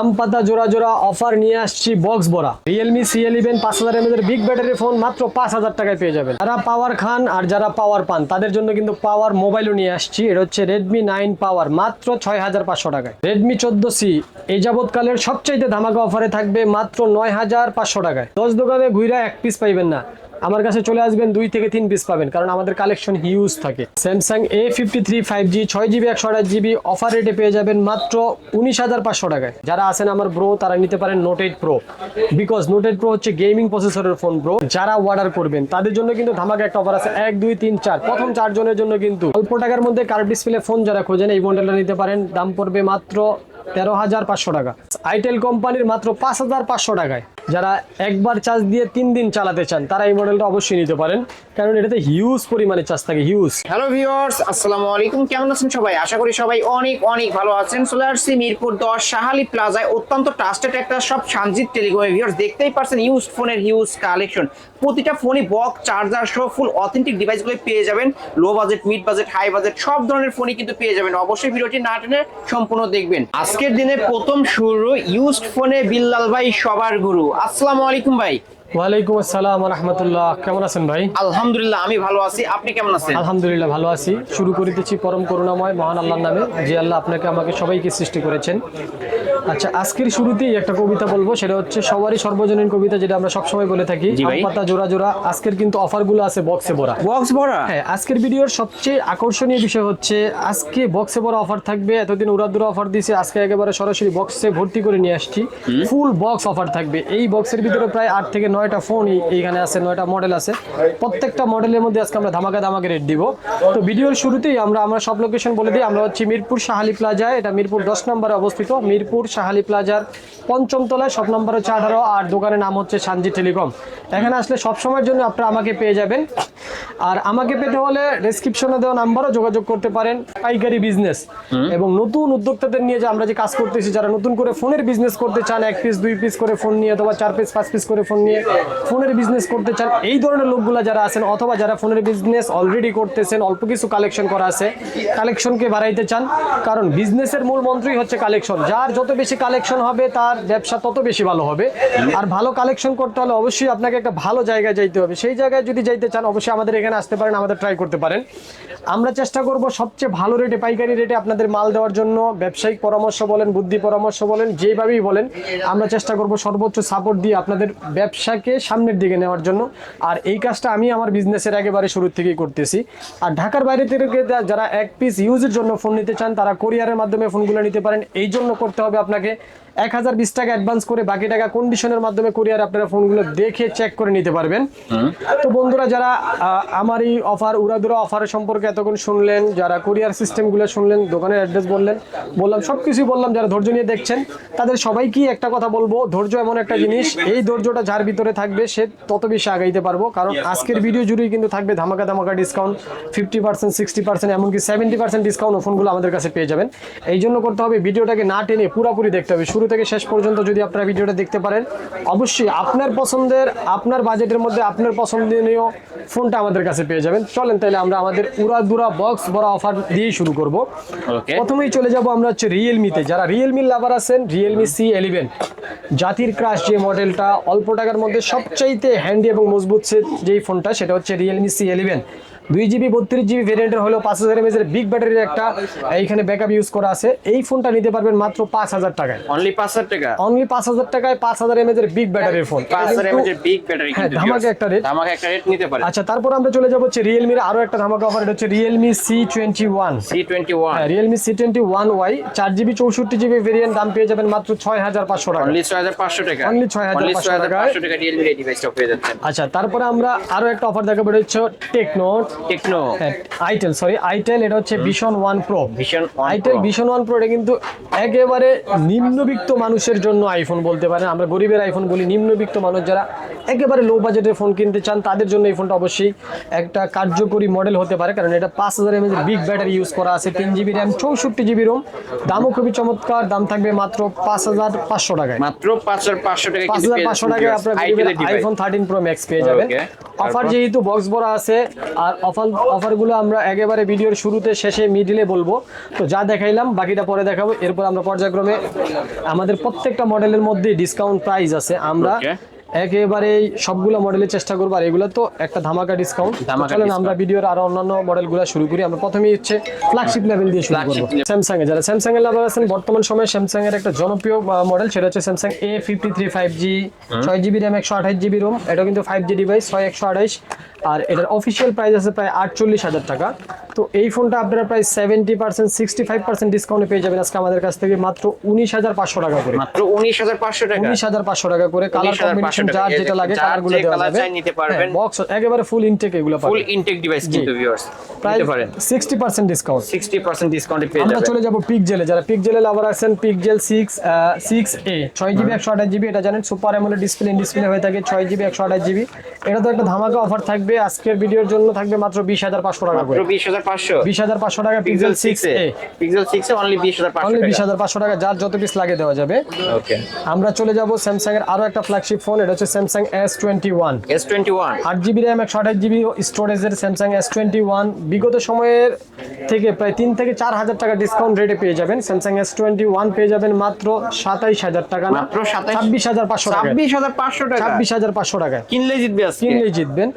আম পাতা জোড়া জোড়া অফার নিয়ে আসছি বক্স ভরা রিয়েলমি সি ইলেভেন পাঁচ হাজার এমএদের বিগ ব্যাটারি ফোন মাত্র পাঁচ হাজার টাকায় পেয়ে যাবেন। যারা পাওয়ার খান আর যারা পাওয়ার পান, তাদের জন্য কিন্তু পাওয়ার মোবাইলও নিয়ে আসছি। এটা হচ্ছে রেডমি নাইন পাওয়ার মাত্র ছয় হাজার পাঁচশো টাকায়। রেডমি চোদ্দ সি এই যাবৎকালের সবচাইতে ধামাকা অফারে থাকবে মাত্র নয় হাজার পাঁচশো টাকায়। দশ দোকানে ঘুরে এক পিস পাইবেন না। আমার কাছে চলে আসবেন দুই থেকে তিন পিস পাবেন, কারণ আমাদের কালেকশন হিউজ থাকে। Samsung A fifty three five G ছয় জিবি একশো আঠাশ জিবি অফার রেটে পেয়ে যাবেন মাত্র উনিশ হাজার পাঁচশো টাকায়। যারা আছেন আমার ব্রো তারা নিতে পারেন note eight pro because note eight pro হচ্ছে গেমিং প্রসেসরের ফোন ব্রো যারা অর্ডার করবেন, তাদের জন্য কিন্তু ধামাকা একটা অফার আছে। এক, দুই, তিন, চার। প্রথম চারজনের জন্য কিন্তু অল্প টাকার মধ্যে কার্ভ ডিসপ্লে ফোন যারা খোঁজেন, এই মডেলটা নিতে পারেন। দাম পড়বে মাত্র তেরো হাজার পাঁচশো টাকা। আইটেল কোম্পানির মাত্র পাঁচ হাজার পাঁচশো টাকায়। যারা একবার চার্জ দিয়ে তিন দিন চালাতে চান, তারা এই মডেলটা অবশ্যই নিতে পারেন। কারণ এটাতে হিউজ পরিমাণে চার্জ থাকে হিউজ হ্যালো ভিউয়ার্স আসসালামু আলাইকুম। কেমন আছেন সবাই? আশা করি সবাই অনেক অনেক ভালো আছেন। চলে আসছি মিরপুর দশ সাহালি প্লাজায়। অত্যন্ত ট্রাস্টেড একটা সব সানজিৎ টেলিকমে ভিউয়ার্স দেখতেই পারছেন ইউজ ফোনের হিউজ কালেকশন প্রতিটা ফোনই বক্স চার্জার সহ ফুল অথেন্টিক ডিভাইসগুলো পেয়ে যাবেন। Low budget mid budget high budget সব ধরনের ফোনই কিন্তু পেয়ে যাবেন। অবশ্যই ভিডিওটি না টেনে সম্পূর্ণ দেখবেন। আজকের দিনে প্রথম শুরু ইউজড ফোনে বিল্লাল ভাই সবার গুরু আসসালামু আলাইকুম ভাই। ওয়ালাইকুম আসসালাম রহমতুল্লাহ। কেমন আছেন ভাই? আলহামদুলিল্লাহ আমি ভালো আছি। আপনি কেমন আছেন? আলহামদুলিল্লাহ ভালো আছি। শুরু করিতেছি পরম করুণাময় মহান আল্লাহর নামে। যে আল্লাহ আপনাকে আমাকে সবাইকে সৃষ্টি করেছেন। আচ্ছা আজকের শুরুতেই একটা কবিতা বলব সেটা হচ্ছে সবারই সর্বজনীন কবিতা যেটা আমরা সবসময় বলে থাকি পাতা জোড়া জোড়া আজকের কিন্তু অফারগুলো আছে বক্সে ভরা। বক্স ভরা? হ্যাঁ আজকের ভিডিওর সবচেয়ে আকর্ষণীয় বিষয় হচ্ছে আজকে বক্সে বড় অফার থাকবে এতদিন উড়াদুরা অফার দিয়েছে আজকে একেবারে সরাসরি বক্সে ভর্তি করে নিয়ে আসছি। ফুল বক্স অফার থাকবে। এই বক্সের ভিতরে প্রায় আট থেকে নয়টা ফোন এইখানে আছে নয়টা মডেল আছে। প্রত্যেকটা মডেলের মধ্যে আজকে আমরা ধামাকা ধামাকা রেট দিব। তো ভিডিওর শুরুতেই আমরা আমরা সব লোকেশন বলে দিই আমরা হচ্ছে মিরপুর শাহালি প্লাজায় এটা মিরপুর দশ নম্বরে অবস্থিত মিরপুর শাহালি প্লাজার পঞ্চম তলায় সব নম্বর হচ্ছে আঠারো আর দোকানের নাম হচ্ছে সানজি টেলিকম। এখানে আসলে সব সময়ের জন্য আপনারা আমাকে পেয়ে যাবেন। আর আমাকে পেতে হলে ডেসক্রিপশনে দেওয়া নাম্বারও যোগাযোগ করতে পারেন পাইকারি বিজনেস এবং নতুন উদ্যোক্তাদের নিয়ে যে আমরা যে কাজ করতেছি যারা নতুন করে ফোনের বিজনেস করতে চান এক পিস দুই পিস করে ফোন নিয়ে অথবা চার পিস পাঁচ পিস করে ফোন নিয়ে ফোনের বিজনেস করতে চান এই ধরনের লোকগুলা যারা আছেন অথবা যারা ফোনের বিজনেস অলরেডি করতেছেন অল্প কিছু কালেকশন করা আছে কালেকশনকে বাড়াইতে চান। কারণ বিজনেসের মূল মন্ত্রই হচ্ছে কালেকশন যার যত বেশি কালেকশন হবে, তার ব্যবসা তত বেশি ভালো হবে। আর ভালো কালেকশন করতে হলে অবশ্যই আপনাকে একটা ভালো জায়গায় যাইতে হবে। সেই জায়গায় যদি যাইতে চান, অবশ্যই আমাদের এখানে আসতে পারেন, আমাদের ট্রাই করতে পারেন। আমরা চেষ্টা করব সবচেয়ে ভালো রেটে পাইকারি রেটে আপনাদের মাল দেওয়ার জন্য ব্যবসায়িক পরামর্শ বলেন, বুদ্ধি পরামর্শ বলেন, যেভাবেই বলেন, আমরা চেষ্টা করব সর্বোচ্চ সাপোর্ট দিয়ে আপনাদের ব্যবসাকে সামনের দিকে নেওয়ার জন্য। আর এই কাজটা আমি আমার বিজনেসের একেবারে শুরু থেকেই করতেছি। আর ঢাকার বাইরে থেকে যারা এক পিস ইউজের জন্য ফোন নিতে চান, তারা কোরিয়ারের মাধ্যমে ফোনগুলো নিতে পারেন। এই জন্য করতে হবে আপনাকে এক হাজার বিশ টাকা অ্যাডভান্স করে বাকি টাকা কন্ডিশনের মাধ্যমে কোরিয়ার আপনারা ফোনগুলো দেখে চেক করে নিতে পারবেন। তো বন্ধুরা যারা আমার এই অফার উড়াদুরা অফার সম্পর্কে এতক্ষণ শুনলেন যারা কোরিয়ার সিস্টেমগুলো শুনলেন দোকানের অ্যাড্রেস বললেন বললাম সব কিছুই বললাম যারা ধৈর্য নিয়ে দেখছেন তাদের সবাইকেই একটা কথা বলব ধৈর্য এমন একটা জিনিস এই ধৈর্যটা যার ভিতরে থাকবে সে তত বেশি আগাইতে পারব কারণ আজকের ভিডিও জুড়েই কিন্তু থাকবে ধামাকা ধামাকা discount fifty percent sixty percent এমনকি সেভেন্টি পার্সেন্ট ডিসকাউন্ট ফোনগুলো আমাদের কাছে পেয়ে যাবেন। এই জন্য করতে হবে ভিডিওটাকে না টেনে পুরোপুরি দেখতে হবে শুরু থেকে শেষ পর্যন্ত যদি আপনারা ভিডিওটা দেখতে পারেন অবশ্যই আপনার পছন্দের আপনার বাজেটের মধ্যে আপনার পছন্দনীয় ফোনটা আমাদের কাছে পেয়ে যাবেন। চলেন তাহলে আমরা আমাদের উড়াদুরা বক্স বড় অফার দিয়েই শুরু করব। ওকে প্রথমেই চলে যাব আমরা হচ্ছে রিয়েলমিতে যারা রিয়েলমি লাভার আছেন রিয়েলমি সি এলিভেন জাতির ক্রাশ যে মডেলটা অল্প টাকার মধ্যে সবচাইতে হ্যান্ডি এবং মজবুত যেই ফোনটা সেটা হচ্ছে রিয়েলমি সি এলিভেন দুই জিবি বত্রিশ জিবি ভেরিয়েন্টের হলেও পাঁচ হাজার এমএজের বিগ ব্যাটারির একটা এইখানে ব্যাকআপ ইউজ করা আছে। এই ফোনটা নিতে পারবেন মাত্র পাঁচ হাজার টাকায়। অনলি পাঁচ হাজার টাকা? অনলি পাঁচ হাজার টাকায় পাঁচ হাজার এমএজের বিগ ব্যাটারির ফোন পাঁচ হাজার বিগ ব্যাটারি হ্যাঁ, ধামাকা একটা rate। ধামাকা একটা রেট নিতে পারে। আচ্ছা তারপর আমরা চলে যাব হচ্ছে রিয়েলমির আরও একটা ধামাকা অফার এটা হচ্ছে Realme C twenty one C twenty one Realme C twenty one Y চার জিবি চৌষট্টি জিবি ভেরিয়েন্ট দাম পেয়ে যাবেন মাত্র ছয় হাজার পাঁচশো টাকা। অনলি ছয় হাজার পাঁচশো টাকা। 6,500 Only 6,500 টাকায়। টাকা রিয়েলমি এই ডিভাইসটা পেয়ে যাচ্ছেন। আচ্ছা তারপরে আমরা আরও একটা অফার দেখাবো এটা হচ্ছে Tecno Tecno itel sorry itel এটা হচ্ছে vision one pro One itel vision one pro এটা কিন্তু একেবারে নিম্নবিত্ত মানুষের জন্য আইফোন বলতে পারেন। আমরা গরিবের আইফোন বলি নিম্নবিত্ত মানুষ যারা একেবারে লো বাজেটের ফোন কিনতে চান তাদের জন্য এই ফোনটা অবশ্যই একটা কার্যকরী মডেল হতে পারে। কারণ এটা পাঁচ হাজার এমএজ বিগ ব্যাটারি ইউজ করা আছে তিন জিবি র্যাম চৌষট্টি জিবি রোম দামও খুবই চমৎকার দাম থাকবে মাত্র পাঁচ হাজার পাঁচশো টাকায়। মাত্র পাঁচ হাজার পাঁচশো টাকা পাঁচ হাজার পাঁচশো টাকায় আপনার আইফোন থার্টিন প্রো ম্যাক্স পেয়ে যাবেন। অফার যেহেতু বক্স ভরা আছে আর অফার, অফারগুলো আমরা একেবারে ভিডিওর শুরুতে, শেষে, মিডিলে বলব। তো যা দেখাইলাম, বাকিটা পরে দেখাবো। এরপর আমরা পর্যায়ক্রমে আমাদের প্রত্যেকটা মডেলের মধ্যে ডিসকাউন্ট প্রাইস আছে। আমরা একেবারেই সবগুলো মডেলের চেষ্টা করব আর এগুলো তো একটা ধামাকা ডিসকাউন্ট চলেন আমরা ভিডিওর আরও অন্যান্য মডেলগুলো শুরু করি। আমরা প্রথমেই হচ্ছে ফ্ল্যাগশিপ লেভেল দিয়ে শুরু করব। স্যামসাং এ যারা স্যামসাং এর লাভার আছেন বর্তমান সময়ে স্যামসাং এর একটা জনপ্রিয় মডেল সেটা হচ্ছে Samsung A fifty three five G ছয় জিবি র্যাম একশো আঠাশ জিবি রোম এটা কিন্তু ফাইভ জি ডিভাইস ছয় একশো আঠাইশ আর এটার অফিসিয়াল প্রাইস আছে প্রায় আটচল্লিশ হাজার টাকা। তো এই ফোনটা আপনারা প্রায় seventy percent sixty five percent ডিসকাউন্টে পেয়ে যাবেন আজকে আমাদের কাছ থেকে। মাত্র উনিশ হাজার পাঁচশো টাকা করে। মাত্র উনিশ হাজার পাঁচশো টাকা। উনিশ হাজার পাঁচশো টাকা করে। Colour combination. যার যেটা লাগে কালারগুলো দেওয়া যাবে। চাই নিতে পারবেন। বক্স একেবারে ফুল ইনটেক এগুলো ফুল ইনটেক ডিভাইস কিন্তু ভিউয়ার্স প্রায় নিতে পারেন। Sixty percent discount sixty percent ডিসকাউন্টে পেয়ে আমরা চলে যাব যারা লাভার আছেন পিকজেল সিক্স সিক্স এ ছয় জিবি একশো আঠাশ জিবি এটা জানেন super AMOLED display in display হয়ে থাকে ছয় জিবি একশো আঠাশ জিবি এটা তো একটা ধামাকা অফার থাকবে আজকের ভিডিওর জন্য থাকবে মাত্র বিশ হাজার পাঁচশো টাকা করে। মাত্র বিশ হাজার পাঁচশো। বিশ হাজার পাঁচশো টাকা pixel pixel six six A A pixel six A only বিশ হাজার পাঁচশো অনলি বিশ টাকা হাজার পাঁচশো টাকা যার যত পিস লাগে দেওয়া যাবে। ওকে আমরা চলে যাব স্যামসাং এর আরও একটা ফ্ল্যাগশিপ ফোন এটা হচ্ছে Samsung S twenty one S twenty one আট জিবি র্যাম একশো আঠাশ জিবি স্টোরেজের স্যামসাং এস টোয়েন্টি ওয়ান বিগত সময়ের থেকে প্রায় তিন থেকে চার হাজার টাকা ডিসকাউন্ট রেটে পেয়ে যাবেন। স্যামসাং এস টোয়েন্টি ওয়ান পেয়ে যাবেন মাত্র সাতাইশ হাজার টাকা মাত্র ছাব্বিশ হাজার পাঁচশো ছাব্বিশ হাজার পাঁচশো টাকা। ছাব্বিশ হাজার পাঁচশো টাকায় কিনলে জিতবে কিনলেই জিতবেন।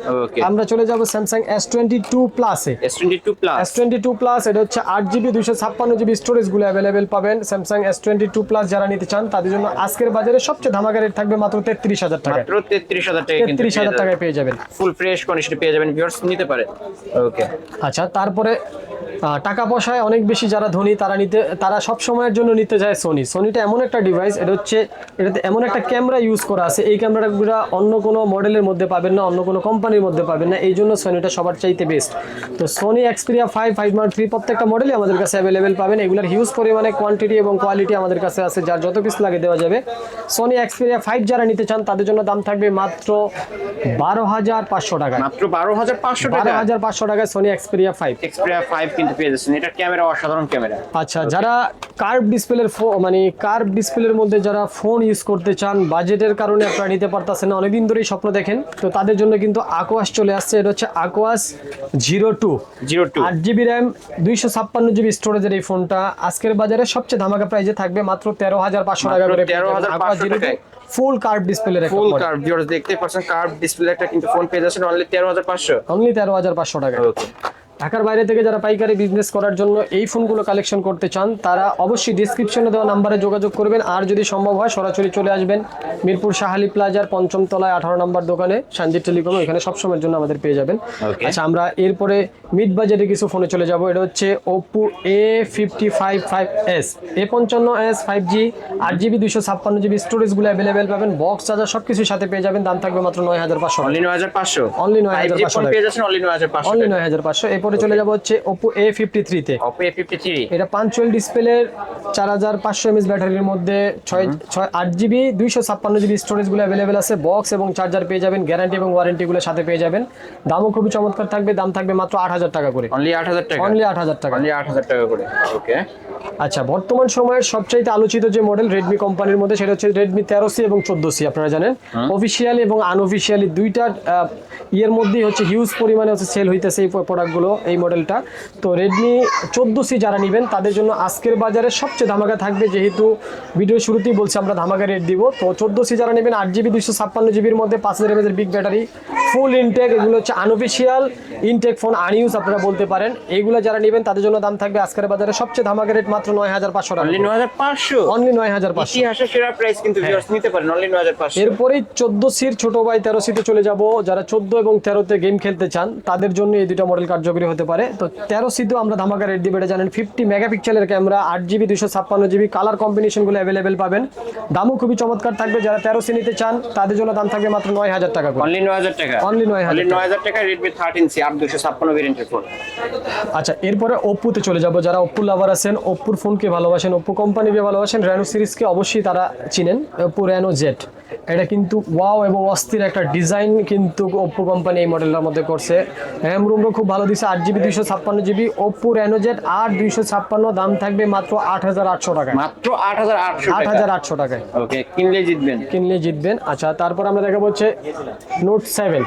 আমরা চলে যাব স্যামসাং এস টোয়েন্টি টু প্লাসে S twenty two plus S twenty two plus এটা হচ্ছে আট জিবি দুশো ছাপ্পান্ন জিবি স্টোরেজগুলো অ্যাভেলেবেল পাবেন। Samsung S twenty two plus যারা নিতে চান তাদের জন্য আজকের বাজারে সবচেয়ে ধামাকা রেট থাকবে মাত্র তেত্রিশ হাজার মাত্র টাকা কিন্তু টাকায় পেয়ে যাবেন। ফুল ফ্রেশ কন্ডিশনে পেয়ে যাবেন ভিউয়ার্স নিতে পারে। ওকে। আচ্ছা তারপরে টাকা পয়সায় অনেক বেশি যারা ধনী তারা নিতে তারা সব সময়ের জন্য নিতে চায় সোনি সোনিটা এমন একটা ডিভাইস এটা হচ্ছে এটাতে এমন একটা ক্যামেরা ইউজ করা আছে। এই ক্যামেরাগুলো অন্য কোনো মডেলের মধ্যে পাবেন না অন্য কোনো কোম্পানির মধ্যে পাবেন না। এই জন্য সোনিটা সবার চাইতে বেস্ট তো Sony Xperia five five mark three প্রত্যেকটা মডেলই আমাদের কাছে অ্যাভেলেবেল পাবেন। এগুলোর হিউজ পরিমাণে কোয়ান্টিটি এবং কোয়ালিটি আমাদের কাছে আছে যার যত পিস লাগে দেওয়া যাবে। সোনি এক্সপিরিয়া ফাইভ যারা নিতে চান তাদের জন্য দাম থাকবে মাত্র বারো হাজার পাঁচশো টাকা মাত্র বারো হাজার পাঁচশো বারো হাজার পাঁচশো টাকায় Sony Xperia five Xperia five কিন্তু পেয়ে যাচ্ছেন এটা ক্যামেরা অসাধারণ ক্যামেরা। আচ্ছা যারা কার্ভ ডিসপ্লের মানে কার্ভ ডিসপ্লের মধ্যে যারা ফোন ইউজ করতে চান বাজেটের কারণে আপনারা নিতে পারতেছেন না অনেকদিন ধরেই স্বপ্ন দেখেন। তো তাদের জন্য কিন্তু আকোয়াস চলে আসছে। এটা হচ্ছে Aquos zero two zero two আট জিবি র্যাম দুইশো ছাপ্পান্ন জিবি স্টোরেজের এই ফোনটা আজকের বাজারে সবচেয়ে ধামাকা প্রাইজে থাকবে মাত্র তেরো হাজার পাঁচশো টাকা করে 13,500 টাকায়। ফুল কার্ভ ডিসপ্লে রেখে ফুল কার্ভ ভিউয়ার্স দেখতে পাচ্ছেন কার্ভ ডিসপ্লে একটা কিন্তু ফোন পেয়ে যাচ্ছেন অনলি তেরো হাজার পাঁচশো। অনলি তেরো হাজার পাঁচশো টাকা। ওকে ঢাকার বাইরে থেকে যারা পাইকারি বিজনেস করার জন্য এই ফোনগুলো কালেকশন করতে চান তারা অবশ্যই ডিসক্রিপশনে দেওয়া নাম্বারে যোগাযোগ করবেন। আর যদি সম্ভব হয় সরাসরি চলে আসবেন মিরপুর শাহালি প্লাজার পঞ্চম তলায় আঠারো নম্বর দোকানে সঞ্জিত টেলিকম এখানে সবসময়ের জন্য আমাদের পেয়ে যাবেন। আচ্ছা আমরা এরপরে মিড বাজেটে কিছু ফোনে চলে যাব। এটা হচ্ছে Oppo A fifty five five S A পঞ্চান্ন এস ফাইভ জি আট জিবি দুশো ছাপ্পান্ন জিবি স্টোরেজগুলো অ্যাভেলেবেল পাবেন। বক্স চার্জার সব কিছুর সাথে পেয়ে যাবেন দাম থাকবে মাত্র নয় হাজার পাঁচশো অনলি নয় হাজার পাঁচশো? Only 9,500 ফাইভ জি ফোন টাকা। পেয়ে যাচ্ছেন অনলি নয় হাজার পাঁচশো অনলি নয় হাজার পাঁচশো। এরপরে চলে যাব হচ্ছে ওপো এ ফিফটি থ্রিতে অপো এ ফিফটি থ্রি এটা পাঞ্চুয়াল হাজার পাঁচশো এমএস ব্যাটারির মধ্যে ছয় ছয় আট জিবি দুইশো ছাপ্পান্ন জিবি স্টোরেজগুলো অ্যাভেলেবেল আছে বক্স এবং চার্জার পেয়ে যাবেন গ্যারান্টি এবং ওয়ারেন্টিগুলো সাথে পেয়ে যাবেন। দামও খুবই চমৎকার থাকবে দাম থাকবে মাত্র আট হাজার টাকা করে। অনলি আট হাজার টাকা। অনলি আট হাজার টাকা। অনলি আট হাজার টাকা করে। ওকে আচ্ছা বর্তমান সময়ের সবচাইতে আলোচিত যে মডেল রেডমি কোম্পানির মধ্যে সেটা হচ্ছে রেডমি তেরো সি এবং চোদ্দ সি আপনারা জানেন। অফিসিয়ালি এবং আনঅফিসিয়ালি দুইটার আহ, ইয়ের মধ্যেই হচ্ছে হিউজ পরিমাণে হচ্ছে সেল হইতেছে এই প্রোডাক্টগুলো এই মডেলটা। তো রেডমি চোদ্দ সি যারা নেবেন তাদের জন্য আজকের বাজারে সবচেয়ে ধামাকা থাকবে যেহেতু ভিডিও শুরুতেই বলছি আমরা ধামাকা রেট দিব। তো চোদ্দ সি যারা নেবেন আট জিবি দুশো ছাপ্পান্ন জিবির মধ্যে পাঁচ হাজার এমএজের বিগ ব্যাটারি ফুল ইনটেক এগুলো হচ্ছে আনঅফিসিয়াল ইনটেক ফোন আনইউজ আপনারা বলতে পারেন। এইগুলো যারা নেবেন তাদের জন্য দাম থাকবে আজকের বাজারে সবচেয়ে ধামাকা রেট মাত্র নয় হাজার পাঁচশো টাকা। নয় হাজার পাঁচশো? অনলি নয় হাজার পাঁচশো। ইতিহাসের সেরা প্রাইস কিন্তু ভিউয়ার্স নিতে পারেন অনলি নয় হাজার পাঁচশো। এরপরেই চোদ্দ সির ছোট ভাই তেরো সিতে চলে যাব। যারা চোদ্দ এবং তেরোতে গেম খেলতে চান তাদের জন্য এই দুটো মডেল কার্যকরী হতে পারে। তো তেরো সিতেও আমরা ধামাকা রেট দিবে এটা জানেন। ফিফটি মেগাপিক্সেলের ক্যামেরা আট জিবি দুশো ছাপ্পান্ন জিবি কালার কম্বিনেশনগুলো অ্যাভেলেবেল পাবেন। দামও খুবই চমৎকার থাকবে। যারা তেরো সি নিতে চান তাদের জন্য দাম থাকবে মাত্র নয় হাজার টাকা অনলি নয় হাজার টাকা? Only 9,000 অনলি নয় হাজার টাকা রেডমি থার্টিন সি আট দুশো ছাপ্পান্ন ভেরিয়েন্টের ফোন আচ্ছা এরপরে ওপ্পোতে চলে যাব। যারা ওপ্পো লাভার আছেন ওপ্পোর ফোনকে ভালোবাসেন ওপ্পো কোম্পানিকে ভালোবাসেন র্যানো সিরিজকে অবশ্যই তারা চিনেন। ওপ্পো র্যানো জেট এটা কিন্তু ওয়াও এবং অস্থির একটা ডিজাইন কিন্তু ওপ্পো কোম্পানি এই মডেলটার মধ্যে করছে। র্যাম রুমও খুব ভালো দিচ্ছে আট জিবি দুইশো ছাপ্পান্ন জিবি ওপ্পো র্যানো জেট আট দুইশো ছাপ্পান্ন। দাম থাকবে মাত্র আট হাজার আটশো টাকায়। মাত্র আট হাজার আটশো আট হাজার আটশো টাকায়। ওকে কিনলে জিতবেন। কিনলে জিতবেন। আচ্ছা তারপর আমরা দেখাবো হচ্ছে note seven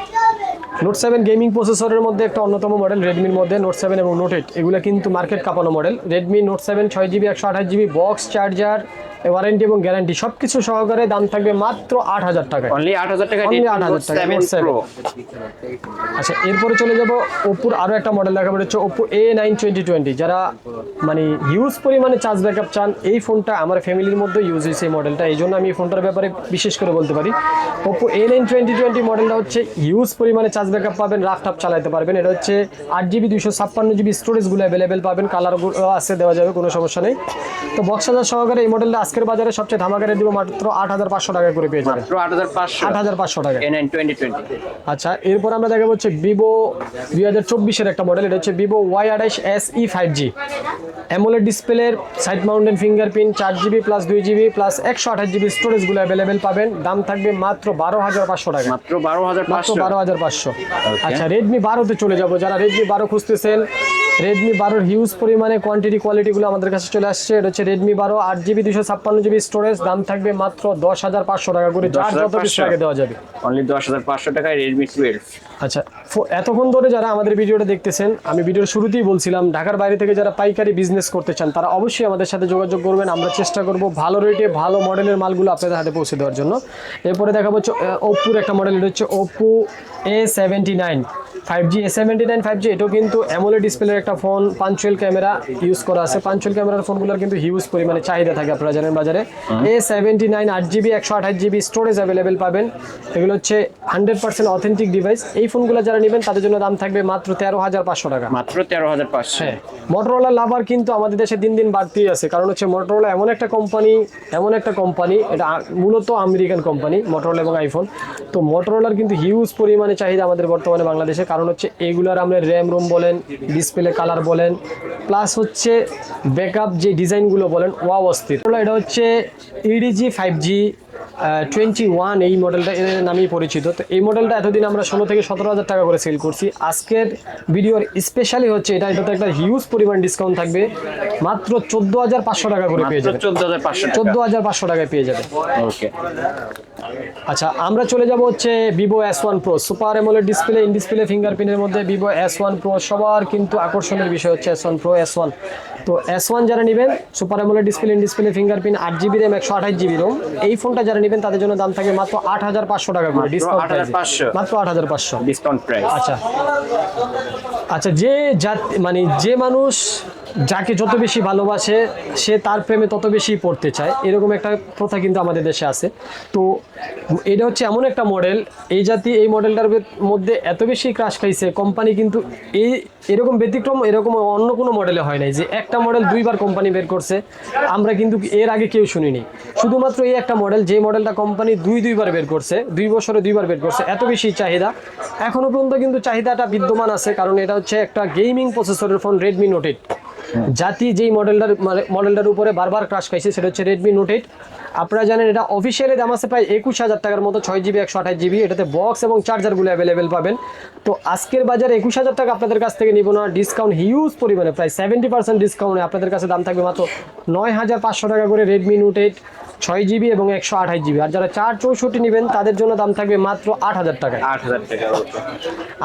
note seven gaming প্রসেসরের মধ্যে একটা অন্যতম মডেল রেডমির মধ্যে নোট সেভেন এবং নোট এইট এগুলো কিন্তু মার্কেট কাঁপানো মডেল রেডমি নোট সেভেন ছয় জিবি একশো আঠাশ জিবি বক্স চার্জার ওয়ারেন্টি এবং গ্যারান্টি সব কিছু সহকারে দাম থাকবে মাত্র আট হাজার টাকায় অনলি আট হাজার টাকা Only 8,000 টাকা, Note 7 প্রো আচ্ছা এরপরে চলে যাব ওপ্পোর আরও একটা মডেল দেখাবো এটা হচ্ছে Oppo A nine twenty twenty যারা মানে হিউজ পরিমাণে চার্জ ব্যাকআপ চান এই ফোনটা আমার ফ্যামিলির মধ্যে ইউজ হয়েছে এই মডেলটা এই জন্য আমি এই ফোনটার ব্যাপারে বিশেষ করে বলতে পারি। Oppo A nine twenty twenty মডেলটা হচ্ছে হিউজ পরিমাণে চার্জ ব্যাকআপ পাবেন রাফ টাপ চালাতে পারবেন। এটা হচ্ছে আট জিবি দুইশো ছাপ্পান্ন জিবি স্টোরেজগুলো অ্যাভেলেবেল পাবেন কালারগুলো আছে দেওয়া যাবে কোনো সমস্যা নেই। তো বক্স হাজার সহকারে এই মডেলটা আজকের বাজারে সবচেয়ে ধামাকারে দিব মাত্র আট হাজার পাঁচশো টাকা করে পেয়ে যাবেন। মাত্র আট হাজার পাঁচশো। আট হাজার পাঁচশো টাকা। আচ্ছা এরপর আমরা দেখাবো হচ্ছে ভিভো দুই হাজার চব্বিশের একটা মডেল এটা হচ্ছে ভিভো ওয়াই আড়াইশ S E five G AMOLED ডিসপ্লের সাইড মাউন্টেন ফিঙ্গারপ্রিন্ট চার জিবি প্লাস দুই জিবি প্লাস একশো আঠাশ জিবি স্টোরেজগুলো অ্যাভেলেবেল পাবেন। দাম থাকবে মাত্র বারো হাজার পাঁচশো টাকা। মাত্র বারো হাজার মাত্র পাঁচশো বারো হাজার পাঁচশো। আচ্ছা রেডমি বারোতে চলে যাব। যারা রেডমি বারো খুঁজতেছেন রেডমি বারোর হিউজ পরিমাণে কোয়ান্টিটি কোয়ালিটিগুলো আমাদের কাছে চলে আসছে। এটা হচ্ছে রেডমি বারো আট জিবি দুশো ছাপ্পান্ন জিবি স্টোরেজ দাম থাকবে মাত্র দশ হাজার পাঁচশো টাকা করে। যার যত কিছু আগে দেওয়া যাবে। অনলি দশ হাজার পাঁচশো টাকায় রেডমি টুয়েলভ আচ্ছা এতক্ষণ ধরে যারা আমাদের ভিডিওটা দেখতেছেন আমি ভিডিওর শুরুতেই বলছিলাম ঢাকার বাইরে থেকে যারা পাইকারি বিজনেস করতে চান তারা অবশ্যই আমাদের সাথে যোগাযোগ করবেন। আমরা চেষ্টা করব ভালো রেটে ভালো মডেলের মালগুলো আপনাদের হাতে পৌঁছে দেওয়ার জন্য। এরপরে দেখাবো হচ্ছে ওপ্পোর একটা মডেল এটা হচ্ছে Oppo A seventy nine five G A seventy nine five G এটাও কিন্তু অ্যামোলে ডিসপ্লের একটা ফোন পাঞ্চুয়াল ক্যামেরা ইউজ করা আছে। পাঞ্চুয়াল ক্যামেরার ফোনগুলোর কিন্তু হিউজ পরিমাণে চাহিদা থাকে আপনারা জানেন বাজারে। এ সেভেন্টি নাইন আট জিবি একশো আঠাশ জিবি স্টোরেজ অ্যাভেলেবেল পাবেন। এগুলো হচ্ছে হান্ড্রেড পার্সেন্ট অথেন্টিক ডিভাইস এই ফোনগুলো যারা নেবেন তাদের জন্য দাম থাকবে মাত্র তেরো হাজার পাঁচশো টাকা। মাত্র তেরো হাজার পাঁচশো। হ্যাঁ। মোটরোলা লাভার কিন্তু আমাদের দেশে দিন দিন বাড়তেই আছে। কারণ হচ্ছে মোটরোলা এমন একটা কোম্পানি এমন একটা কোম্পানি এটা মূলত আমেরিকান কোম্পানি মোটরোলা এবং আইফোন তো মোটরোলার কিন্তু হিউজ পরিমাণে চাহিদা আমাদের বর্তমানে বাংলাদেশে। কারণ হচ্ছে এগুলার আমরা র্যাম রোম বলেন ডিসপ্লে কালার বলেন প্লাস হচ্ছে ব্যাকআপ যে ডিজাইনগুলো বলেন, ওয়াও অস্থির। এটা হচ্ছে EDG five G twenty one এই মডেলটা এর নামেই পরিচিত। তো এই মডেলটা এতদিন আমরা ষোলো থেকে সতেরো হাজার টাকা করে সেল করছি। আজকের ভিডিওর স্পেশালি হচ্ছে এটা এটাতে একটা হিউজ পরিমাণ ডিসকাউন্ট থাকবে। মাত্র চোদ্দ হাজার পাঁচশো টাকা করে পেয়ে যাবে। চোদ্দ হাজার পাঁচশো চোদ্দ হাজার পাঁচশো টাকায় পেয়ে যাবে। ওকে। আচ্ছা আমরা চলে যাব হচ্ছে Vivo S one pro super AMOLED display in display ফিঙ্গারপ্রিন্টের মধ্যে ভিভো এস ওয়ান প্রো সবার কিন্তু আকর্ষণের বিষয় হচ্ছে S one pro S one তো এস ওয়ান যারা নেবেন super AMOLED display in display fingerprint আট জিবি র্যাম একশো আঠাশ জিবি রোম এই ফোনটা যারা নেবেন তাদের জন্য দাম থাকে মাত্র আট হাজার পাঁচশো টাকা করে ডিসকাউন্ট 8,500 মাত্র আট হাজার পাঁচশো। ডিসকাউন্ট প্রাইস আচ্ছা। আচ্ছা যে জাত মানে যে মানুষ যাকে যত বেশি ভালোবাসে, সে তার প্রেমে তত বেশি পড়তে চায়, এরকম একটা প্রথা কিন্তু আমাদের দেশে আছে। তো এটা হচ্ছে এমন একটা মডেল এই জাতি এই মডেলটার মধ্যে এত বেশি ক্রাশ খাইছে কোম্পানি কিন্তু এই এরকম ব্যতিক্রম, এরকম অন্য কোনো মডেলে হয় নাই যে একটা মডেল দুইবার কোম্পানি বের করছে, আমরা কিন্তু এর আগে কেউ শুনিনি। শুধুমাত্র এই একটা মডেল যে মডেলটা কোম্পানি দুই দুইবার বের করছে, দুই বছরে দুইবার বের করছে, এত বেশি চাহিদা। এখনও পর্যন্ত কিন্তু চাহিদাটা বিদ্যমান আছে, কারণ এটা হচ্ছে একটা গেমিং প্রসেসরের ফোন রেডমি নোট এইট জাতি যেই মডেলটার মানে মডেলটার উপরে বারবার ক্রাশ খাইছে, সেটা হচ্ছে রেডমি নোট এইট আপনারা জানেন এটা অফিসিয়ালি দাম আছে প্রায় একুশ হাজার টাকার মতো, ছয় জিবি একশো আঠাশ জিবি এটাতে বক্স এবং চার্জারগুলো অ্যাভেলেবেল পাবেন। তো আজকের বাজারে একুশ হাজার টাকা আপনাদের কাছ থেকে নিব না। ডিসকাউন্ট হিউজ পরিমাণে, প্রায় সেভেন্টি পার্সেন্ট ডিসকাউন্টে আপনাদের কাছে দাম থাকবে মাত্র নয় হাজার পাঁচশো টাকা করে রেডমি নোট এইট ছয় জিবি এবং একশো আঠাশ জিবি। আর যারা চার চৌষট্টি নেবেন তাদের জন্য দাম থাকবে মাত্র আট হাজার টাকা আট হাজার টাকা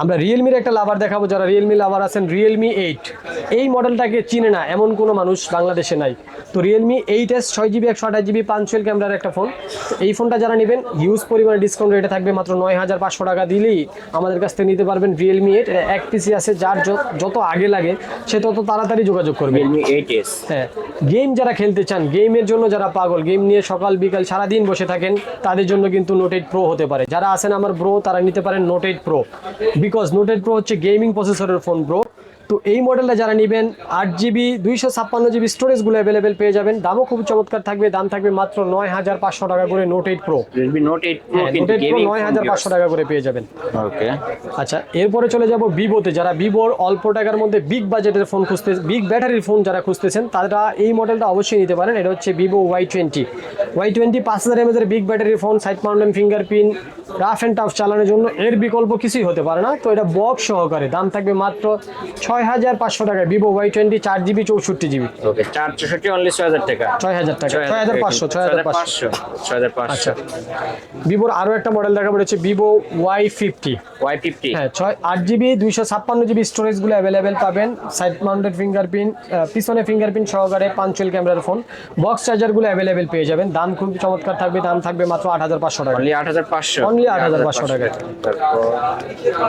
আমরা রিয়েলমির একটা লাভার দেখাবো। যারা রিয়েলমি লাভার আছেন রিয়েলমি এইট এই মডেলটাকে চিনে না এমন কোনো মানুষ বাংলাদেশে নাই। তো রিয়েলমি এইট এস ছয় জিবি একশো আঠাশ জিবি পাঁচশোল ক্যামেরার একটা ফোন এই ফোনটা যারা নেবেন হিউজ পরিমাণে ডিসকাউন্ট রেটে থাকবে মাত্র নয় হাজার পাঁচশো টাকা দিলেই আমাদের কাছ থেকে নিতে পারবেন রিয়েলমি এইট এক পিসি আছে যার যত আগে লাগে সে তত তাড়াতাড়ি যোগাযোগ করবে। রিয়েলমি এইট এস হ্যাঁ। গেম যারা খেলতে চান গেমের জন্য যারা পাগল গেম নিয়ে সকাল, বিকাল সারাদিন বসে থাকেন, তাদের জন্য কিন্তু নোট এইট প্রো হতে পারে। যারা আছেন আমার ব্রো তারা নিতে পারেন note eight pro because note eight pro হচ্ছে গেমিং প্রসেসরের ফোন ব্রো তো এই মডেলটা যারা নেবেন আট জিবি দুইশো ছাপ্পান্ন জিবি স্টোরেজগুলো অ্যাভেলেবেল পেয়ে যাবেন। দামও খুব চমৎকার থাকবে দাম থাকবে মাত্র নয় হাজার পাঁচশো টাকা করে note eight pro Redmi note eight pro নয় হাজার পাঁচশো টাকা করে পেয়ে যাবেন। ওকে আচ্ছা এরপরে চলে যাব ভিভোতে যারা ভিভোর অল্প টাকার মধ্যে বিগ বাজেটের ফোন খুঁজতে বিগ ব্যাটারির ফোন যারা খুঁজতেছেন তারা এই মডেলটা অবশ্যই নিতে পারেন। এটা হচ্ছে Vivo Y twenty Y twenty পাঁচ হাজার এমএজের বিগ ব্যাটারির phone side mounted fingerprint rough and tough চালানোর জন্য। এর বিকল্প কিছুই হতে পারে না। তো এটা বক্স সহকারে। দাম থাকবে মাত্র ছয় ছয় হাজার পাঁচশো টাকা ভিভো ওয়াই টোয়েন্টি চার জিবি চৌষট্টি জিবি। ওকে চার চৌষট্টি অনলি ছয় হাজার টাকা। ছয় হাজার টাকা ছয় হাজার পাঁচশো ছয় হাজার পাঁচশো। ছয় হাজার পাঁচশো। আচ্ছা। ভিভোর আরও একটা মডেল দেখা পড়েছে Vivo Y fifty Y fifty হ্যাঁ ছয় আট জিবি দুইশো ছাপ্পান্ন জিবি স্টোরেজগুলো অ্যাভেলেবেল পাবেন। সাইড মাউন্টেড ফিঙ্গারপ্রিন্ট পিছনে ফিঙ্গারপ্রিন্ট সহকারে পাঞ্চুয়াল ক্যামেরার ফোন বক্স চার্জারগুলো অ্যাভেলেবেল পেয়ে যাবেন। দাম খুব চমৎকার থাকবে দাম থাকবে মাত্র আট হাজার পাঁচশো টাকা। অনলি আট হাজার পাঁচশো। Only 8,500 টাকা।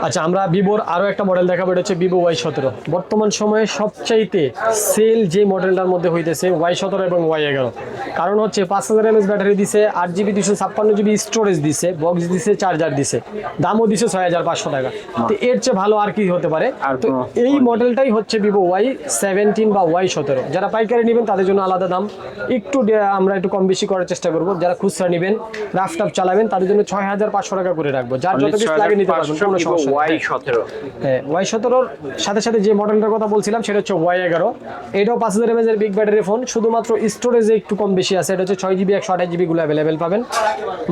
আচ্ছা। আমরা ভিভোর আরও একটা মডেল এটা হচ্ছে ভিভো ওয়াই সতেরো। বর্তমান সময়ে সবচাইতে সেল যে মডেলটার মধ্যে হইতেছে ওয়াই সতেরো এবং ওয়াই এগারো। কারণ হচ্ছে পাঁচ হাজার এমএস ব্যাটারি দিছে আট জিবি দুশো ছাপ্পান্ন জিবি স্টোরেজ দিছে বক্স দিছে চার্জার দিছে। দামও দিছে ছয় হাজার পাঁচশো টাকা। তো এর চেয়ে ভালো আর কি হতে পারে? তো এই মডেলটাই হচ্ছে ভিভো ওয়াই সেভেন্টিন বা ওয়াই সতেরো। যারা পাইকারি নেবেন তাদের জন্য আলাদা দাম। একটু আমরা একটু কম বেশি করার চেষ্টা করব। যারা খুচরা নেবেন রাফ টাফ চালাবেন তাদের জন্য ছয় হাজার পাঁচশো টাকা করে রাখব। যার যত পিস লাগে নিতে পারবেন কোনো সমস্যা নেই। ওয়াই সতেরো। হ্যাঁ ওয়াই সতেরোর সাথে সাথে যে মডেলটার কথা বলছিলাম সেটা হচ্ছে ওয়াই এগারো। এটাও পাঁচ হাজার এমএজ এর বিগ ব্যাটারি ফোন শুধুমাত্র স্টোরেজে একটু কম বেশি আছে। এটা হচ্ছে ছয় জিবি একশো আঠাশ জিবি গুলো অ্যাভেলেবেল পাবেন।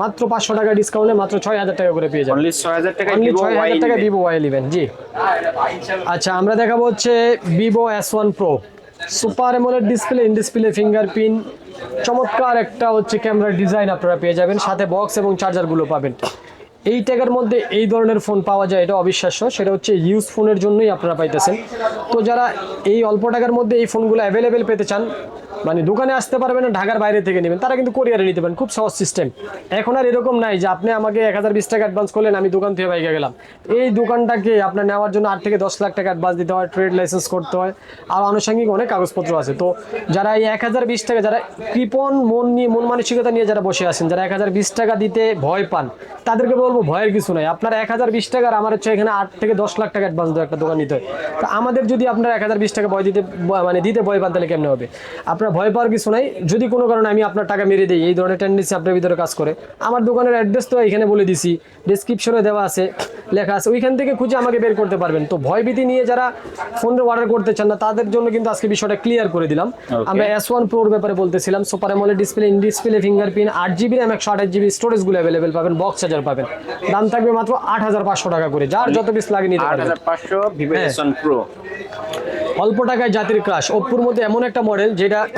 মাত্র পাঁচশো টাকা ডিসকাউন্টে মাত্র ছয় হাজার টাকা করে পেয়ে যাবেন। ছয় হাজার টাকা ভিভো ছয় ওয়াই হাজার টাকা ভিভো ওয়াই ইলেভেন জি। আচ্ছা আমরা দেখাবো হচ্ছে Vivo S one pro super AMOLED display in display fingerprint চমৎকার একটা হচ্ছে ক্যামেরার ডিজাইন আপনারা পেয়ে যাবেন। সাথে বক্স এবং চার্জারগুলো পাবেন। এই ট্যাগের মধ্যে এই ধরনের ফোন পাওয়া যায়, এটা অবিশ্বাস্য। সেটা হচ্ছে ইউজ ফোনের জন্যই আপনারা পাইতেছেন। তো যারা এই অল্প টাকার মধ্যে এই ফোনগুলো অ্যাভেলেবেল পেতে চান মানে দোকানে আসতে পারবেন না, ঢাকার বাইরে থেকে নেবেন, তারা কিন্তু কোরিয়ারে নিতে পারেন, খুব সহজ সিস্টেম এখন আর এরকম নাই যে আপনি আমাকে এক হাজার বিশ টাকা অ্যাডভান্স করলেন, আমি দোকান থেকে বাইকে গেলাম। এই দোকানটাকে আপনার নেওয়ার জন্য আট থেকে দশ লাখ টাকা অ্যাডভান্স দিতে হয় ট্রেড লাইসেন্স করতে হয়, আর আনুষঙ্গিক অনেক কাগজপত্র আছে। তো যারা এই এক হাজার বিশ টাকা, যারা কৃপণ মন নিয়ে, মন মানসিকতা নিয়ে যারা বসে আছেন, যারা এক হাজার বিশ টাকা দিতে ভয় পান, তাদেরকে বলব ভয়ের কিছু নাই। আপনার এক হাজার বিশ টাকার আমার হচ্ছে এখানে আট থেকে দশ লাখ টাকা অ্যাডভান্স দেওয়া একটা দোকান নিতে হয়। তো আমাদের যদি আপনার এক হাজার বিশ টাকা ভয় দিতে মানে দিতে ভয় পান তাহলে কেমনে হবে? আপনার ভয় পাওয়ার কিছু নাই। যদি কোনো কারণে আমি আপনার টাকা মেরে দিই এই ধরনের টেন্ডেন্সি আপনার ভিতরে কাজ করে। আমার দোকানের অ্যাড্রেস তো এখানে বলে দিছি ডিসক্রিপশনে দেওয়া আছে লেখা আছে। ওইখান থেকে খুঁজে আমাকে বের করতে পারবেন। তো ভয়ভীতি নিয়ে যারা ফোনের অর্ডার করতে চান না তাদের জন্য কিন্তু আজকে বিষয়টা ক্লিয়ার করে দিলাম। আমরা এস ওয়ান প্রোর ব্যাপারে বলতেছিলাম super AMOLED display in display fingerprint আট জিবি র্যাম একশো আঠাশ জিবি স্টোরেজগুলো অ্যাভেলেবেল পাবেন বক্স চার্জার পাবেন। দাম থাকবে মাত্র আট হাজার পাঁচশো টাকা করে। যার যত পিস লাগে নিতে আট হাজার পাঁচশো প্রো অল্প টাকায় জাতির ক্রাশ ওপ্পোর মধ্যে এমন একটা মডেল যেটা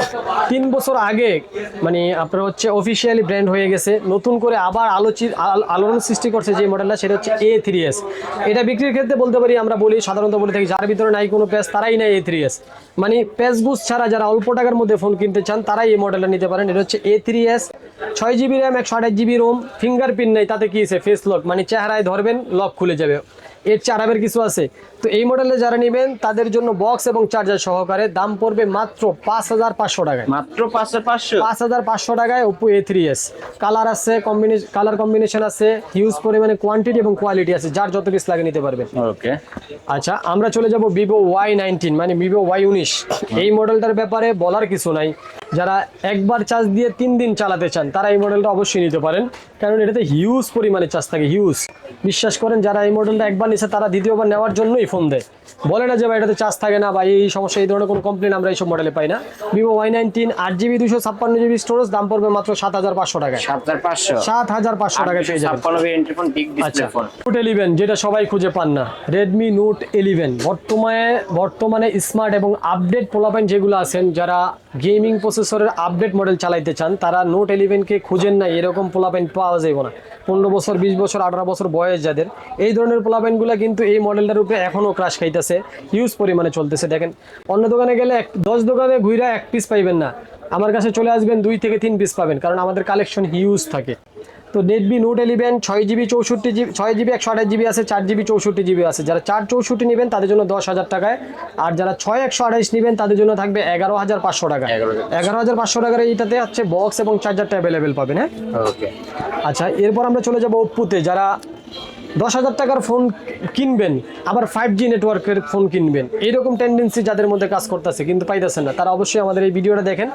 তিন বছর আগে মানে আপনার হচ্ছে অফিসিয়ালি ব্র্যান্ড হয়ে গেছে। নতুন করে আবার আলোচিত আল- আলোড়ন সৃষ্টি করছে যে মডেলটা সেটা হচ্ছে এ থ্রি এস এটা বিক্রির ক্ষেত্রে বলতে পারি, আমরা বলি, সাধারণত বলে থাকি, যার ভিতরে নাই কোনো প্যাচ তারাই নাই এ থ্রি এস মানে প্যাচ বুস ছাড়া যারা অল্প টাকার মধ্যে ফোন কিনতে চান, তারাই এই মডেলটা নিতে পারেন। এটা হচ্ছে এ থ্রি এস ছয় জিবি র্যাম একশো আঠাশ জিবি রোম ফিঙ্গারপ্রিন্ট নেই, তাতে কী আছে ফেস লক মানে চেহারায় ধরবেন লক খুলে যাবে। এর চারাবের কিছু আছে। তো এই মডেলে যারা নেবেন তাদের জন্য বক্স এবং চার্জার সহকারে দাম পড়বে মাত্র পাঁচ হাজার পাঁচশো টাকায়। মাত্র পাঁচ হাজার পাঁচশো? পাঁচ হাজার পাঁচশো টাকায় Oppo A three S colour আছে কম্বিনেশন কালার কম্বিনেশন আছে হিউজ পরিমাণে কোয়ান্টিটি এবং কোয়ালিটি আছে যার যত পিস লাগে নিতে পারবেন। ওকে আচ্ছা আমরা চলে যাব ভিভো ওয়াই নাইনটিন মানে ভিভো ওয়াই উনিশ। এই মডেলটার ব্যাপারে বলার কিছু নাই। যারা একবার চার্জ দিয়ে তিন দিন চালাতে চান তারা এই মডেলটা অবশ্যই নিতে পারেন। কারণ এটাতে হিউজ পরিমাণে চার্জ থাকে হিউজ বিশ্বাস করেন যারা এই মডেলটা একবার নিচ্ছে তারা দ্বিতীয়বার নেওয়ার জন্যই ফোন দেয়। বলে না যে ভাই এটাতে চার্জ থাকে না বা এই সমস্যা এই ধরনের কোনো কমপ্লেন আমরা এইসব মডেলে পাই না। ভিভো ওয়াই নাইনটিন আট জিবি দুশো ছাপ্পান্ন জিবি স্টোরেজ দাম পড়বে মাত্র সাত হাজার পাঁচশো টাকায়। সাত হাজার পাঁচশো? টাকায় পেয়ে যাবেন। আচ্ছা। নোট ইলেভেন যেটা সবাই খুঁজে পান না রেডমি নোট ইলেভেন বর্তমানে বর্তমানে স্মার্ট এবং আপডেট পোলাপেন যেগুলো আছেন যারা গেমিং প্রসেসরের আপডেট মডেল চালাইতে চান তারা নোট ইলেভেনকে খুঁজেন না এরকম পোলাপেন পাওয়া যাবে না। পনেরো বছর বিশ বছর আঠারো বছর বয়স যাদের এই ধরনের পোলাপেনগুলো কিন্তু এই মডেলটার উপরে এখনও ক্রাশ খাইতেছে হিউজ পরিমাণে চলতেছে। দেখেন অন্য দোকানে গেলে এক দশ দোকানে ঘুরে এক পিস পাইবেন না। আমার কাছে চলে আসবেন দুই থেকে তিন পিস পাবেন কারণ আমাদের কালেকশন হিউজ থাকে। তো নেটবি নোট ইলেভেন ছয় জিবি চৌষট্টি জিবি ছয় জিবি একশো আঠাশ জিবি আছে চার জিবি চৌষট্টি জিবি আছে। যারা চার চৌষট্টি নেবেন তাদের জন্য দশ হাজার টাকায়। আর যারা ছয় একশো আঠাশ নেবেন তাদের জন্য থাকবে এগারো হাজার পাঁচশো টাকা। 11,500 এগারো হাজার পাঁচশো টাকার এইটাতে হচ্ছে বক্স এবং চার্জারটা অ্যাভেলেবেল পাবেন হ্যাঁ? ওকে আচ্ছা এরপর আমরা চলে যাব ওপ্পোতে যারা দশ হাজার টাকার ফোন কিনবেন, আবার ফাইভ জি নেটওয়ার্কের ফোন কিনবেন। এইরকম টেন্ডেন্সি যাদের মধ্যে কাজ করতেছে, কিন্তু পাইতেছেন না। তারা অবশ্যই আমাদের এই ভিডিওটা দেখেন।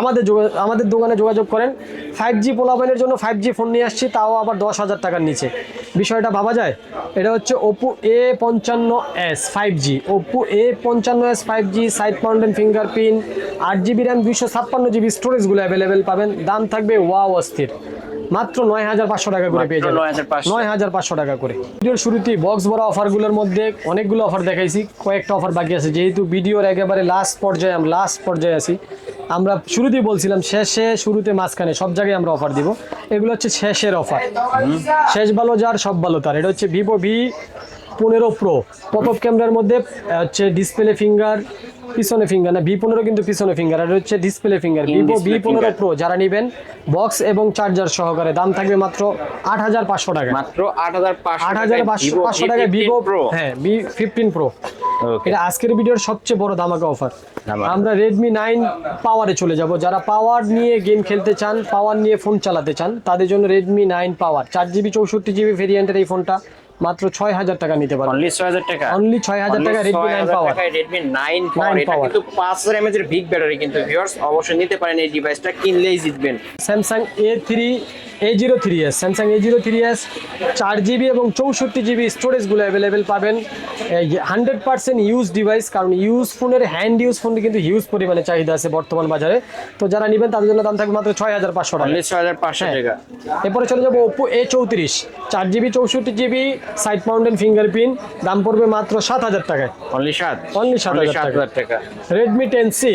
আমাদের আমাদের দোকানে যোগাযোগ করেন। ফাইভ জি পোলাবাইনের জন্য ফাইভ জি ফোন নিয়ে আসছি, তাও আবার দশ হাজার টাকার নিচে। বিষয়টা ভাবা যায়? এটা হচ্ছে ওপো এ পঞ্চান্ন S five G Oppo A পঞ্চান্ন S five G side mounted fingerprint আট জিবি র্যাম দুইশো ছাপ্পান্ন জিবি স্টোরেজগুলো অ্যাভেলেবেল পাবেন। দাম থাকবে ওয়াও অস্থির। মাত্র নয় হাজার পাঁচশো টাকা করে পেয়ে যাবেন। নয় হাজার পাঁচশো। টাকা করে। ভিডিওর শুরুতেই বক্স ভরা অফারগুলোর মধ্যে অনেকগুলো অফার দেখাইছি কয়েকটা অফার বাকি আছে। যেহেতু ভিডিওর একেবারে লাস্ট পর্যায়ে আমরা লাস্ট পর্যায়ে আছি আমরা শুরুতেই বলছিলাম শেষে শুরুতে মাঝখানে সব জায়গায় আমরা অফার দিব। এগুলো হচ্ছে শেষের অফার শেষ ভালো যার সব ভালো তার। এটা হচ্ছে ভিভো ভি পনেরো প্রো পপ আপ ক্যামেরার মধ্যে হচ্ছে ডিসপ্লে ফিঙ্গার পিছনে ফিঙ্গার না ভি পনেরো কিন্তু পিছনে ফিঙ্গার আর হচ্ছে ডিসপ্লে ফিঙ্গার ভিভো ভি পনেরো প্রো যারা নেবেন বক্স এবং চার্জার সহকারে দাম থাকবে মাত্র আট হাজার পাঁচশো টাকা। মাত্র আট হাজার আট হাজার পাঁচশো টাকা ভিভো প্রো হ্যাঁ ভি ফিফটিন প্রো এটা আজকের ভিডিওর সবচেয়ে বড় ধামাকা অফার আমরা রেডমি নাইন পাওয়ারে চলে যাব। যারা পাওয়ার নিয়ে গেম খেলতে চান পাওয়ার নিয়ে ফোন চালাতে চান তাদের জন্য রেডমি নাইন পাওয়ার চার জিবি চৌষট্টি জিবি ভেরিয়েন্টের এই ফোনটা মাত্র ছয় হাজার টাকা নিতে পারেন অনলি ছয় হাজার টাকা? Only 6,000 টাকা Redmi 9 Power। Redmi nine power এটা কিন্তু পাঁচ হাজার এমএচ এর বিগ ব্যাটারি কিন্তু ভিউয়ার্স অবশ্যই নিতে পারেন এই ডিভাইসটা কিনলেই জিতবেন। Samsung A three A zero three S Samsung A zero three S চার জিবি এবং চৌষট্টি জিবি স্টোরেজগুলো অ্যাভেলেবেল পাবেন। হান্ড্রেড পার্সেন্ট ইউজ ডিভাইস কারণ ইউজ ফোনের হ্যান্ড ইউজ ফোনের কিন্তু হিউজ পরিমাণে চাহিদা আছে বর্তমান বাজারে। তো যারা নেবেন তাদের জন্য দাম থাকবে মাত্র ছয় হাজার পাঁচশো টাকা। ছয় হাজার পাঁচশো হ্যাঁ। টাকা। এরপরে চলে যাব ওপো এ চৌত্রিশ চার জিবি চৌষট্টি জিবি সাইড মাউন্টেন ফিঙ্গারপ্রিন্ট দাম পড়বে মাত্র সাত হাজার টাকায়। অনলি সাত? 7,000 সাত হাজার টাকা। Redmi ten C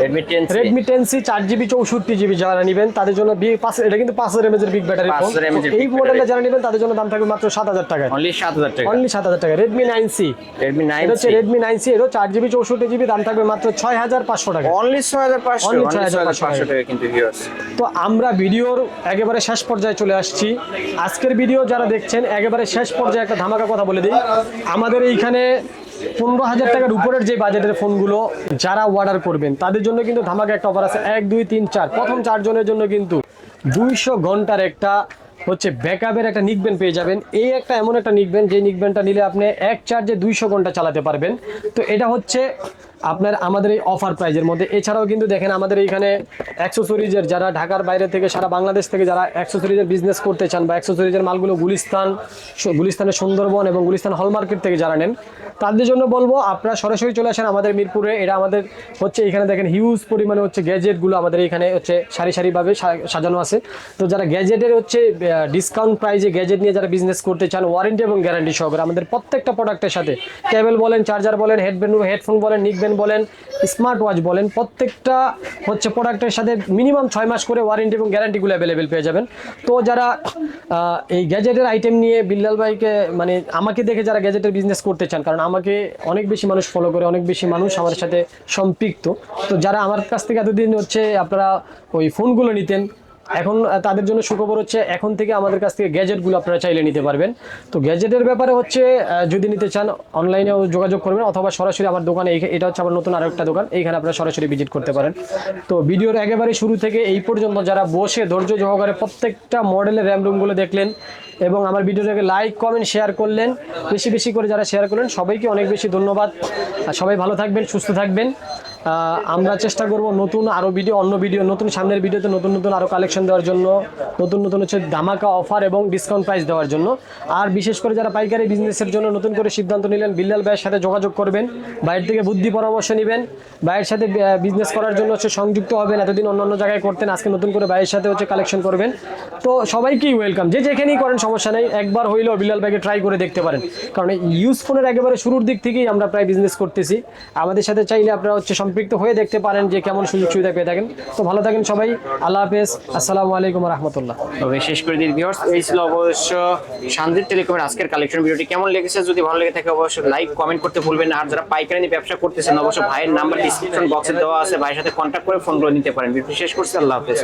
Redmi ten Redmi ten C চার জিবি চৌষট্টি জিবি যারা নেবেন তাদের জন্য বি- পাঁচ এটা কিন্তু পাঁচ হাজার এমএচ এর বিগ ব্যাটারি ফোন 5000 mAh এর এই মডেলটা যারা নেবেন তাদের জন্য দাম থাকবে মাত্র সাত হাজার অনলি সাত হাজার টাকা। অনলি সাত হাজার টাকা। Redmi nine C Redmi nine হচ্ছে রেডমি নাইন সি এরও চার জিবি চৌষট্টি জিবি দাম থাকবে মাত্র ছয় হাজার পাঁচশো টাকা। অনলি ছয় হাজার পাঁচশো অনলি ছয় হাজার পাঁচশো টাকা কিন্তু তো আমরা ভিডিওর একেবারে শেষ পর্যায়ে চলে আসছি। আজকের ভিডিও যারা দেখছেন একেবারে শেষ পর্যায়ে একটা ধামাকা কথা বলে দিই। আমাদের এইখানে পনেরো হাজার টাকার উপরের যে বাজেটের ফোনগুলো যারা অর্ডার করবেন, তাদের জন্য কিন্তু ধামাকা একটা অফার আছে। এক, দুই, তিন, চার। প্রথম চারজনের জন্য কিন্তু দুইশো ঘণ্টার একটা হচ্ছে ব্যাকআপের একটা নিকবেন পেয়ে যাবেন। এই একটা এমন একটা নিকবেন যে নিকবেনটা নিলে আপনি এক চার্জে দুইশো ঘণ্টা চালাতে পারবেন। তো এটা হচ্ছে আপনার আমাদের এই অফার প্রাইজের মধ্যে। এছাড়াও কিন্তু দেখেন আমাদের এইখানে অ্যাক্সেসরিজের যারা ঢাকার বাইরে থেকে সারা বাংলাদেশ থেকে যারা অ্যাক্সেসরিজের বিজনেস করতে চান বা অ্যাক্সেসরিজের মালগুলো গুলিস্তান গুলিস্তানের সুন্দরবন এবং গুলিস্তান হল মার্কেট থেকে যারা নেন, তাদের জন্য বলব, আপনারা সরাসরি চলে আসেন আমাদের মিরপুরে। এটা আমাদের হচ্ছে এখানে দেখেন হিউজ পরিমাণে হচ্ছে গ্যাজেটগুলো আমাদের এখানে হচ্ছে সারি সারিভাবে সাজানো আছে। তো যারা গ্যাজেটের হচ্ছে ডিসকাউন্ট প্রাইজে গ্যাজেট নিয়ে যারা বিজনেস করতে চান ওয়ারেন্টি এবং গ্যারান্টি সহকারে আমাদের প্রত্যেকটা প্রোডাক্টের সাথে কেবল বলেন চার্জার বলেন হেডব্যান্ড হেডফোন বলেন নিকব্যান্ড বলেন স্মার্ট ওয়াচ বলেন, প্রত্যেকটা হচ্ছে প্রোডাক্টের সাথে মিনিমাম ছয় মাস করে ওয়ারেন্টি এবং গ্যারান্টিগুলো অ্যাভেলেবেল পেয়ে যাবেন। তো যারা এই গ্যাজেটের আইটেম নিয়ে বিল্লাল ভাইকে মানে আমাকে দেখে যারা গ্যাজেটের বিজনেস করতে চান, কারণ আমাকে অনেক বেশি মানুষ ফলো করে, অনেক বেশি মানুষ আমার সাথে সম্পৃক্ত। তো যারা আমার কাছ থেকে এতদিন হচ্ছে আপনারা ওই ফোনগুলো নিতেন এখন তাদের জন্য সুখবর হচ্ছে এখন থেকে আমাদের কাছ থেকে গ্যাজেটগুলো আপনারা চাইলে নিতে পারবেন। তো গ্যাজেটের ব্যাপারে হচ্ছে যদি নিতে চান, অনলাইনেও যোগাযোগ করবেন অথবা সরাসরি আমার দোকানে এটা হচ্ছে আমার নতুন আরেকটা দোকান, এইখানে আপনারা সরাসরি ভিজিট করতে পারেন। তো ভিডিওর একেবারে শুরু থেকে এই পর্যন্ত যারা বসে ধৈর্য সহকারে প্রত্যেকটা মডেলের র্যাম রুমগুলো দেখলেন এবং আমার ভিডিওটাকে লাইক কমেন্ট শেয়ার করলেন, বেশি বেশি করে যারা শেয়ার করলেন, সবাইকে অনেক বেশি ধন্যবাদ। আর সবাই ভালো থাকবেন, সুস্থ থাকবেন। আমরা চেষ্টা করব নতুন আরও ভিডিও অন্য ভিডিও নতুন সামনের ভিডিওতে নতুন নতুন আরও কালেকশন দেওয়ার জন্য, নতুন নতুন হচ্ছে ধামাকা অফার এবং ডিসকাউন্ট প্রাইস দেওয়ার জন্য। আর বিশেষ করে যারা পাইকারি বিজনেসের জন্য নতুন করে সিদ্ধান্ত নিলেন, বিল্লাল ভাইয়ের সাথে যোগাযোগ করবেন বাইরের থেকে বুদ্ধি পরামর্শ নেবেন, ভাইয়ের সাথে বিজনেস করার জন্য হচ্ছে সংযুক্ত হবেন, এতদিন অন্য অন্য জায়গায় করতেন, আজকে নতুন করে ভাইয়ের সাথে হচ্ছে কালেকশন করবেন। তো সবাইকেই ওয়েলকাম যে যেখানেই করেন, সমস্যা নেই, একবার হইলেও বিল্লাল ভাইকে ট্রাই করে দেখতে পারেন। কারণ ইউজ ফোনের একেবারে শুরুর দিক থেকেই আমরা প্রায় বিজনেস করতেছি। আমাদের সাথে চাইলে আপনারা হচ্ছে সম্পৃক্ত হয়ে দেখতে পারেন যে কেমন সুযোগ সুবিধা পেয়ে থাকেন। তো ভালো থাকেন সবাই। আল্লাহ হাফেজ। আসসালামু আলাইকুম রহমতুল্লাহ। তবে শেষ করে দিন ভিউয়ার্স এই ছিল অবশ্য শান্তির টেলিকমের আজকের কালেকশন ভিডিওটি। কেমন লেগেছে? যদি ভালো লেগে থাকে, অবশ্যই লাইক কমেন্ট করতে ভুলবেন না। আর যারা পাইকারি নিয়ে ব্যবসা করতেছেন, অবশ্যই ভাইয়ের নাম্বার ডিসক্রিপশন বক্সে দেওয়া আছে। ভাইয়ের সাথে কন্ট্যাক্ট করে ফোনগুলো নিতে পারেন। ভিডিও শেষ করছি। আল্লাহ হাফেজ।